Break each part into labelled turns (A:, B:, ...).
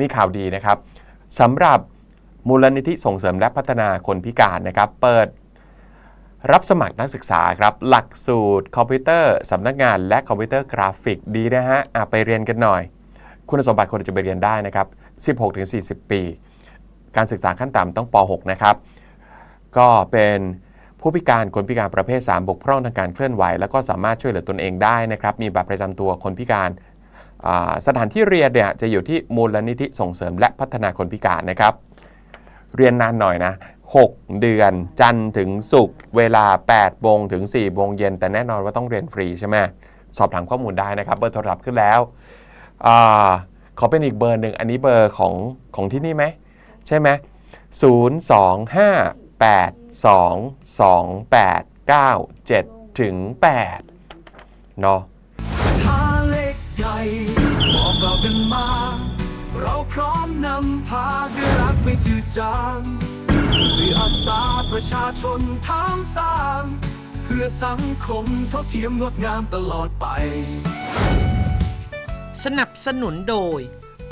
A: มีข่าวดีนะครับสำหรับมูลนิธิส่งเสริมและพัฒนาคนพิการนะครับ เปิดรับสมัครนักศึกษาครับหลักสูตรคอมพิวเตอร์สำนักงานและคอมพิวเตอร์กราฟิกดีนะฮะไปเรียนกันหน่อย คุณสมบัติคนจะไปเรียนได้นะครับ 16-40 ปี การศึกษาขั้นต่ำต้องป .6 นะครับ ก็เป็นผู้พิการคนพิการประเภท 3 บกพร่องทางการเคลื่อนไหว แล้วก็สามารถช่วยเหลือตนเองได้นะครับ มีบัตรประจำตัวคนพิการ สถานที่เรียนเนี่ยจะอยู่ที่มูลนิธิส่งเสริมและพัฒนาคนพิการนะครับ เรียนนานหน่อยนะ 6 เดือนจันทร์ถึงศุกร์เวลา8โมงถึง4โมงเย็น แต่แน่นอนว่าต้องเรียนฟรีใช่ไหมสอบถามข้อมูลได้นะครับ เบอร์โทรศัพท์ขึ้นแล้วอขอเป็นอีกเบอร์หนึ่งอันนี้เบอร์ของของที่นี่ไหมใช่ไหม0 2 5 8 2 2 8 9 7ถึง8เนาะ
B: หาเล็กใหญ่ บอกเรากันมา เราพร้อมนำพาด้วยรักไม่จืดจางสื่ออาสาประชาชนทางสร้าง เพื่อสังคมเท่าเทียมงดงามตลอดไป
C: สนับสนุนโดย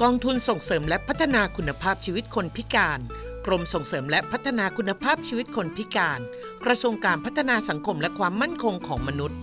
C: กองทุนส่งเสริมและพัฒนาคุณภาพชีวิตคนพิการ กรมส่งเสริมและพัฒนาคุณภาพชีวิตคนพิการ กระทรวงการพัฒนาสังคมและความมั่นคงของมนุษย์